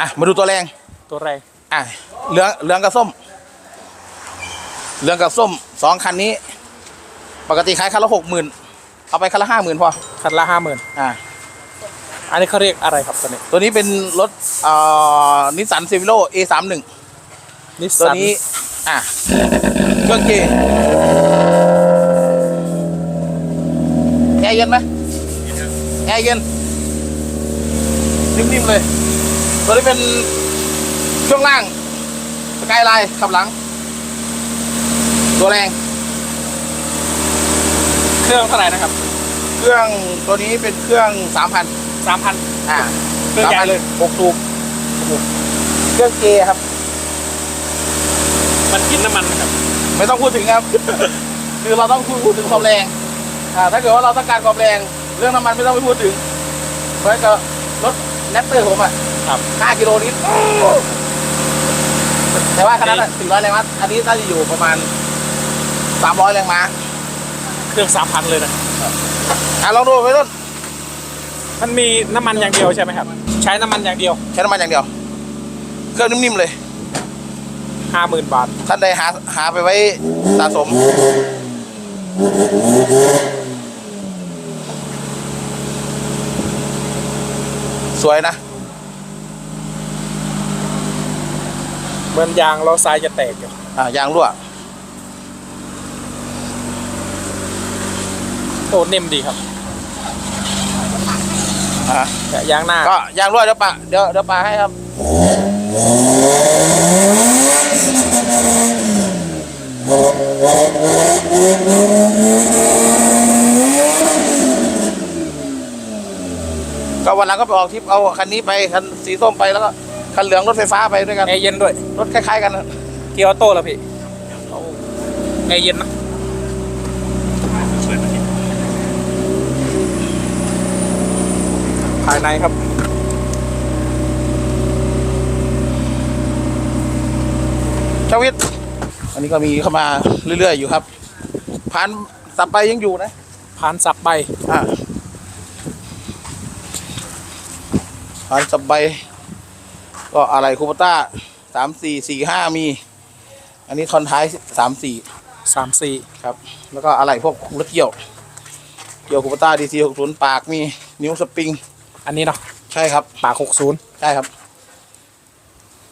อะมาดูตัวแรงตัวแรงอะเหลืองเหลืองกับส้ม เหลืองกับส้มสองคันนี้ ปกติขายคันละหกหมื่นเอาไปคันละห้าหมื่นพอคันละห้าหมื่นอ่าอันนี้เขาเรียกอะไรครับตัวนี้ตัวนี้เป็นรถเอ่อนิสสันเซฟิโล A สามหนึ่งนิสตัวสันนี้อะเครื่องเกยร์แอร์เย็นไหมแอร์เย็นนิ่มๆเลย ตัวนี้เป็นช่วงล่างสกายไลน์ขับหลัง ตัวแรง เครื่องเท่าไหร่นะครับ เครื่องตัวนี้เป็นเครื่องสามพันสามพันอ่าเครื่องใหญ่เลยหกตูบเครื่องเกยร์ครับ มันกินน้ำมันนะครับ ไม่ต้องพูดถึงครับ คือเราต้องพูดถึงความแรงอ่าถ้าเกิดว่าเราต้องการความแรง เรื่องน้ำมันไม่ต้องไปพูดถึงเพราะก็รถ แรปเตอร์ผมอะครับ5กิโลนิดแต่ว่าคันนั้นอะ400แรงม้าอันนี้น่าจะอยู่ประมาณ300แรงม้าเครื่องสามพันเลยนะอะลองดูไปต้นมันมีน้ำมันอย่างเดียวใช่ไหมครับ ใช้น้ำมันอย่างเดียว ใช้น้ำมันอย่างเดียว เครื่องนิ่มๆเลยห้าหมื่นบาท ท่านใดหาหาไปไว้สะสม สวยนะ เหมือนยางล้อซ้ายจะแตกอยู่อ่ายางรั่วโอ้นิ่มดีครับอ่าแต่ยางหน้าก็ยางรั่วเดี๋ยวปะเดี๋ยวเดี๋ยวปะให้ครับ ก็วันหลังก็ไปออกทริปเอาคันนี้ไปคันสีส้มไปแล้วก็คันเหลืองรถไฟฟ้าไปด้วยกันแอร์เย็นด้วยรถคล้ายๆกันนะเกียร์ออโต้แล้วพี่แอร์เย็นนะภายในครับชาวิทอันนี้ก็มีเข้ามาเรื่อยๆอยู่ครับผ่านสับไปยังอยู่นะผ่านสับใบอ่า ผ่านสับใบก็อะไรคูปต้าสามสี่สี่ห้ามี อันนี้ทอนท้ายสามสี่สามสี่ครับ แล้วก็อะไรพวกรถเกี่ยว เกี่ยวคูปต้าดีซีหกศูนย์ปากมีนิ้วสปริง อันนี้เนาะใช่ครับปากหกศูนย์ใช่ครับ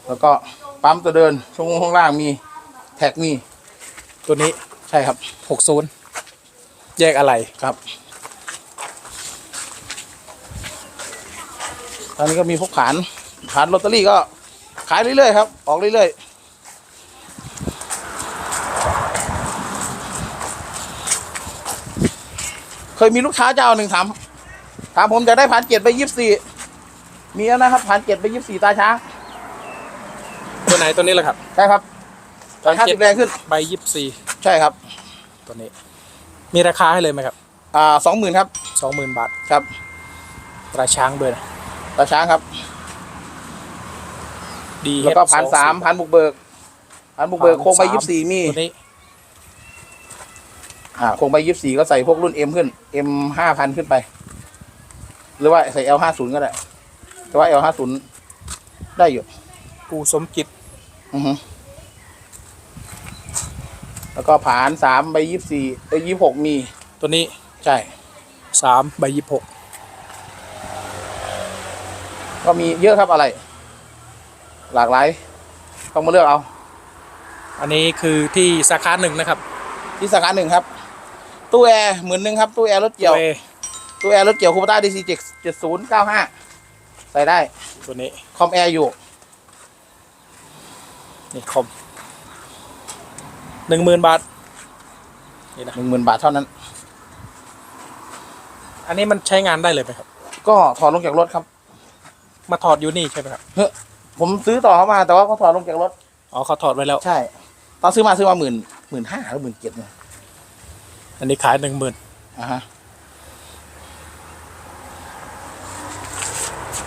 แล้วก็ปั๊มตัวเดินช่วงข้างล่างมีแท็กมี ตัวนี้ใช่ครับหกศูนย์แยกอะไรครับ ตอนนี้ก็มีพวกขานขานลอตเตอรี่ก็ขายเรื่อยๆครับ ออกเรื่อยๆเคยมีลูกค้าเจ้าหนึ่งถามถามผมจะได้ผ่านเจ็ดไปยี่สิบสี่มีแล้วนะครับผ่านเจ็ดไปยี่สิบสี่ตาช้างตัวไหนตัวนี้แหละครับใช่ครับราคาสิบแรงขึ้นใบยี่สิบสี่ใช่ครับ ตัวนี้ มีราคาให้เลยไหมครับ อ่าสองหมื่นครับสองหมื่นบาทครับตราช้างด้วยนะ ตาช้างครับ ดีแล้วก็ผ่านสามผ่านบุกเบิกผ่านบุกเบิกโค้งไปยี่สิบสี่มีตัวนี้อ่าโครงใบยี่สี่ก็ใส่พวกรุ่น M ขึ้น M ห้าพันขึ้นไป หรือว่าใส่ L ห้าศูนย์ก็ได้ แต่ว่า L ห้าศูนย์ได้อยู่กูสมจิต อือฮึแล้วก็ผ่านสามใบยี่สี่เอ้ยยี่หกมี ตัวนี้ ใช่สามใบยี่หก ก็มีเยอะครับอะไร หลากหลายต้องมาเลือกเอา อันนี้คือที่สาขาหนึ่งนะครับ ที่สาขาหนึ่งครับ ตู้แอร์หมื่นหนึ่งครับ ตู้แอร์รถเกี่ยวตัว A ตู้แอร์รถเกี่ยวคูปต้าดีซีเจ็ดเจ็ดศูนย์เก้าห้าใส่ได้ ตัวนี้ คอมแอร์อยู่ นี่คอมหนึ่งหมื่นบาท นี่นะหนึ่งหมื่นบาทเท่านั้น อันนี้มันใช้งานได้เลยไหมครับ ก็ถอดลงจากรถครับ มาถอดอยู่นี่ใช่ไหมครับผมซื้อต่อเขามาแต่ว่าเขาถอดลงจากรถ อ๋อเขาถอดไว้แล้ว ใช่ ตอนซื้อมาซื้อมาหมื่นหมื่นห้าหรือหมื่นเจ็ดเนี่ยอันนี้ขายหนึ่งหมื่นอ่าฮะ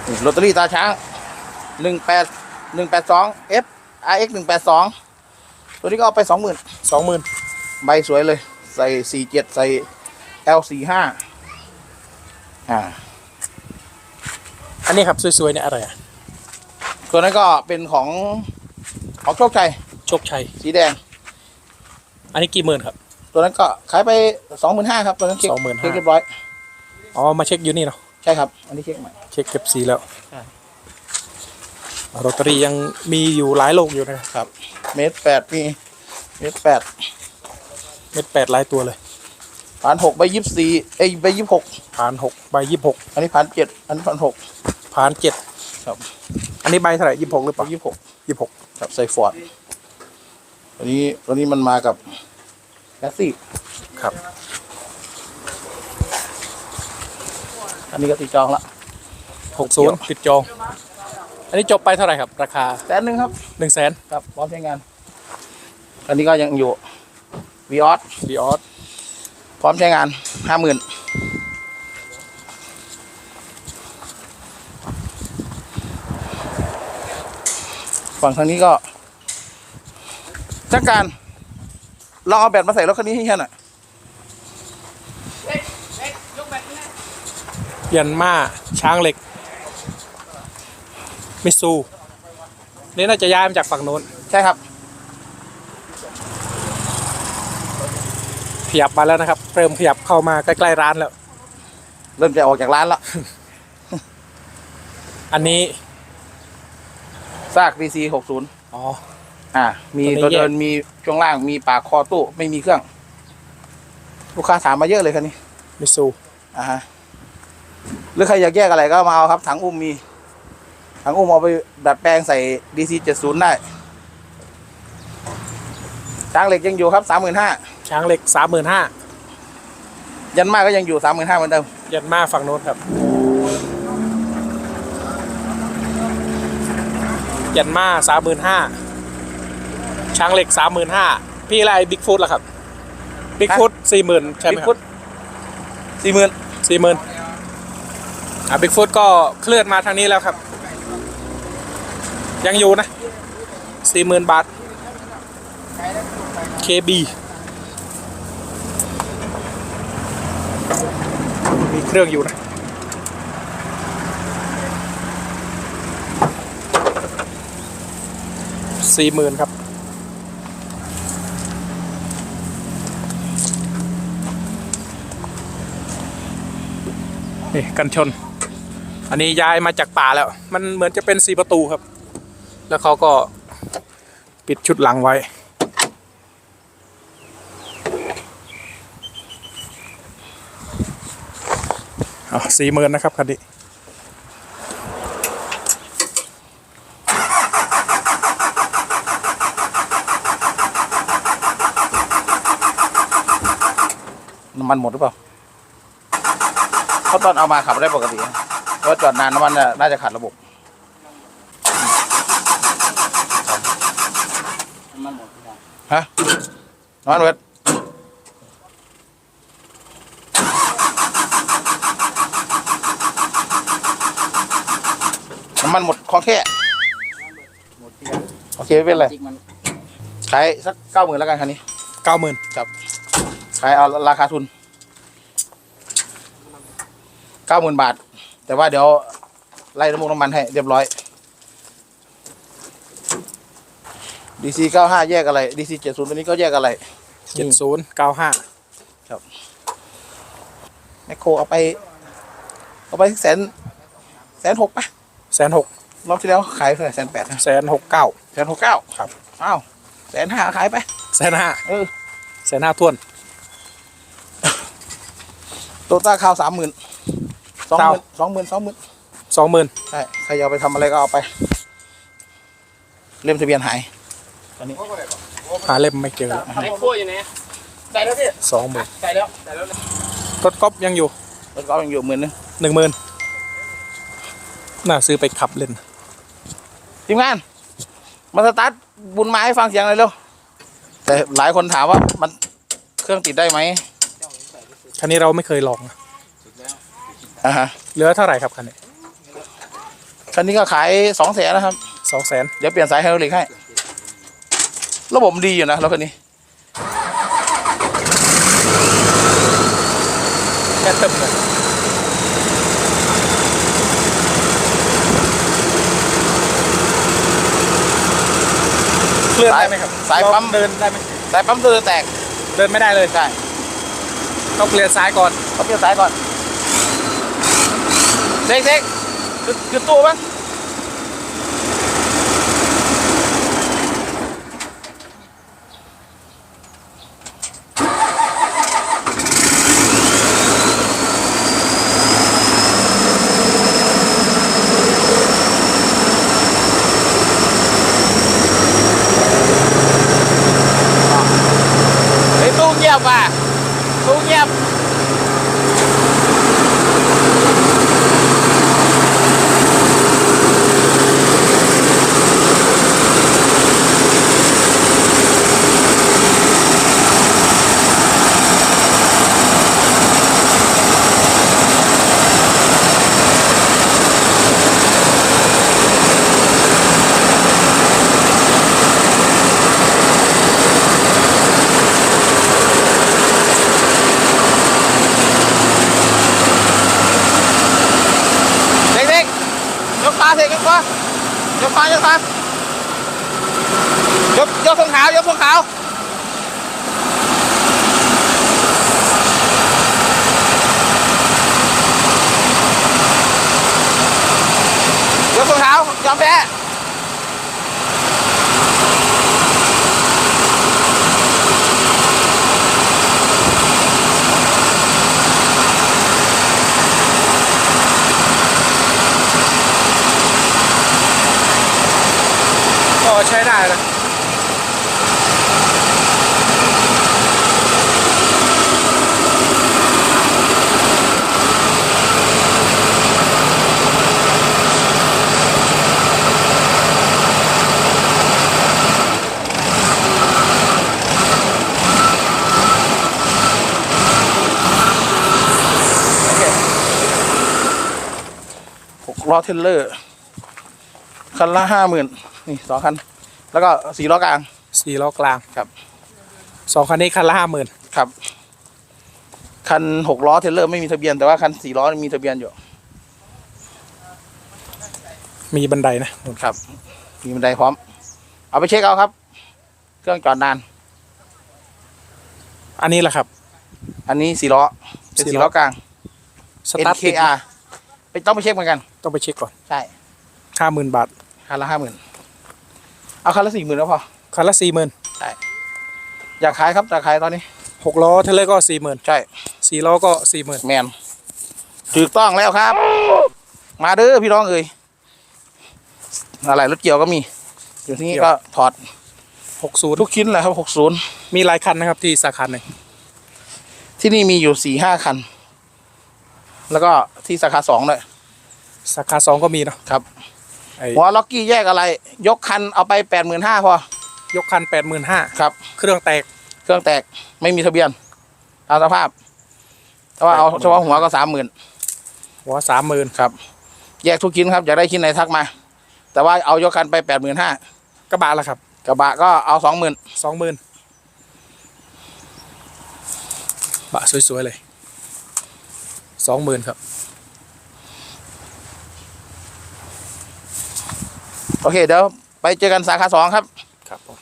นี่ลอตเตอรี่ตาช้างหนึ่งแปดหนึ่งแปดสอง F R X หนึ่งแปดสองตัวนี้ก็เอาไปสองหมื่นสองหมื่นใบสวยเลย ใส่สี่เจ็ดใส่ L สี่ห้าอ่า อันนี้ครับสวยๆเนี่ยอะไรอะโตตัวนั้นก็เป็นของของโชคชัยโชคชัย สีแดง อันนี้กี่หมื่นครับ ตัวนั้นก็ขายไปสองหมื่นห้าครับตัวนั้นเช็ค25,000 เช็คเรียบร้อยอ๋อมาเช็คอยู่นี่เนาะใช่ครับอันนี้เช็คใหม่ เช็คเก็บสีแล้วใช่ โรตารี่ยังมีอยู่หลายโลกอยู่นะครับครับ เมตรแปดมีเมตรแปดเม็ดแปดหลายตัวเลยผ่านหกใบยี่สิบสี่เอ้ยใบยี่สิบหกผ่านหกใบยี่หกอันนี้ผ่านเจ็ดอันนี้ผ่านหก ผ่านเจ็ดครับ อันนี้ใบเท่าไหร่ยี่หกหรือเปใบล่ายี่สิบหกยี่หกครับใส่ฟอร์ดตัวนี้ตัวนี้มันมากับแคสซี่ครับ อันนี้ก็ตีจองละหกศูนย์ติดจอง อันนี้จบไปเท่าไหร่ครับ ราคาแสนหนึ่งครับหนึ่งแสนครับพร้อมใช้งาน อันนี้ก็ยังอยู่วีออสดีออสพร้อมใช้งานห้าหมื่น ฝั่งทางนี้ก็จักการลองเอาแบตมาใส่รถคันนี้ให้เฮียหน่อยยันมาช้างเหล็ก มิซูนี่น่าจะย้ายมาจากฝั่งโน้น ใช่ครับขยับมาแล้วนะครับ เริ่มขยับเข้ามาใกล้ๆร้านแล้ว เริ่มจะออกจากร้านแล้ว อันนี้ ซาก DC 60อ๋อ อ่า มีตัวนี้ตัวเดินแยก มีช่วงล่างมีปากคอตู้ไม่มีเครื่อง ลูกค้าถามมาเยอะเลยคันนี้มิซูอ่าฮะหรือใครอยากแยกอะไรก็มาเอาครับถังอุ้มมีถังอุ้มเอาไปดัดแปลงใส่ DC 70ได้ช้างเหล็กยังอยู่ครับ35,000ช้างเหล็กสามหมื่นห้ายันมาก็ยังอยู่35,000เหมือนเดิม ยันมาฝั่งโน้นครับ ยันมาสามหมื่นห้าช้างเหล็กสามหมื่นห้าพี่อะไรบิ๊กฟุตล่ะครับบิ๊กฟุตสี่หมื่นใช่ไหมบิ๊กคฟุรับตสี่หมื่นสี่หมื่นอะบิ๊กฟุตก็เคลื่อนมาทางนี้แล้วครับ ยังอยู่นะสี่หมื่นบาท KB มีเครื่องอยู่นะ สี่หมื่นครับ นี่กันชน อันนี้ย้ายมาจากป่าแล้ว มันเหมือนจะเป็นสีประตูครับ แล้วเขาก็ปิดชุดหลังไว้อ๋อสี่หมื่นนะครับคันนี้ น้ำมันหมดหรือเปล่าเขาตอนเอามาขับได้ปกตินะเพราะว่าจอดนานน้ำมันน่าจะขาดระบบฮะน้ำมันเวทน้ำมันหมดคอแค่โอเคไม่เป็นไรขายสักเก้าหมื่นแล้วกันคันนี้เก้าหมื่นครับขายเอาราคาทุน เก้าหมื่นบาท แต่ว่าเดี๋ยวไล่น้ำมันน้ำมันให้เรียบร้อย DC เก้าห้าแยกอะไร DC เจ็ดศูนย์ตัวนี้ก็แยกอะไรเจ็ดศูนย์เก้าห้าแมคโครเอาไป เอาไปแสนแสนหกปะแสนหกรอบที่แล้วขายเท่าไหร่แสนแปดนะแสนหกเก้าแสนหกเก้าครับอ้าวแสนห้าขายไปแสนห้าเออแสนห้าทวนโตต้าข้าวสามหมื่น สองหเก้ามื่นสองหมื่นสองหมื่นสองหมื่นใช่ใครจะเอาไปทำอะไรก็เอาไป เล่มทะเบียนหายตอนนี้หาเล่มไม่เจอไอ้ขั้วอยู่ไหนใส่แล้วพี่สองหมื่นใส่แล้วใส่แล้วรถก๊อฟยังอยู่รถกอล์ฟยังอยู่หมื่นนึงหนึ่งหมื่นน่าซื้อไปขับเล่นทีมงาน มาสตาร์ทบุญไม้ให้ฟังเสียงหน่อยเร็วแต่หลายคนถามว่ามันเครื่องติดได้ไหมคันนี้เราไม่เคยลองนะ อ่าฮะเหลือเท่าไหร่ครับคันนี้คันนี้ก็ขายสองแสนนะครับ สองแสนเดี๋ยวเปลี่ยนสายไฮดรอลิกให้ ระบบดีอยู่นะรถคันนี้ แค่เติมเลยเคลื่อนได้ไหมครับสายปั๊ม เดินได้ไหมสายปั๊มตัวแตกเดินไม่ได้เลยใช่ต้องเปลี่ยนซ้ายก่อน เขาเปลี่ยนสายก่อน เด็กเซ็กคือคือตัวมั้ง ไอ้ตู้เงียบว่ะตู้เงียบ เด็กๆ ยกขาเสกยกขายกขายกขายกยกทงขาวยกทงขาวยกทงขาวยอมแพ้ ใช้ได้นะหกล้อเทเลอร์ คันละห้าหมื่น นี่สองคัน แล้วก็สี่ล้อกลางสี่ล้อกลางครับสองคันนี้คันละห้าหมื่นครับคันหกล้อเทรลเลอร์ไม่มีทะเบียนแต่ว่าคันสี่ล้อมีทะเบียนอยู่ มีบันไดนะครับ มีบันไดพร้อม เอาไปเช็คเอาครับ เครื่องจอดนาน อันนี้แหละครับ อันนี้สี่ล้อเป็นสี่สี่ล้อล้อกลางสตาร์ทติด NKR ไปต้องไปเช็คเหมือนกัน ต้องไปเช็คก่อน ใช่ห้าหมื่นบาทคันละห้าหมื่น เอาคันละสี่หมื่นแล้วพอคันละสี่หมื่นอยากขายครับอยากขายตอนนี้หกล้อเทเลอร์ก็สี่หมื่นใช่สี่ล้อก็สี่หมื่นแมนถูกต้องแล้วครับ มาเด้อพี่น้องเอ่ยอะไรรถเกี่ยวก็มี อยู่ที่นี่ก็ถอดหกศูนย์ทุกชิ้นแหละครับหกศูนย์มีหลายคันนะครับที่สาขาหนึ่งที่นี่มีอยู่สี่ห้าคัน แล้วก็ที่สาขาสองด้วยสาขาสองก็มีเนาะครับ ไอ้หัวล็อกกี้แยกอะไร ยกคันเอาไปแปดหมื่นห้าพอยกคันแปดหมื่นห้าครับ เครื่องแตกเครื่องแตกไม่มีทะเบียนตามสภาพ แต่ว่าเอาเฉพาะหัวก็สามหมื่นหัวสามหมื่นครับ แยกทุกชิ้นครับอยากได้ชิ้นไหนทักมา แต่ว่าเอายกคันไปแปดหมื่นห้ากระบะละครับกระบะก็เอาสองหมื่นสองหมื่นบะสวยๆเลยสองหมื่นครับ โอเค เดี๋ยวไปเจอกันสาขาสองครับ ครับผม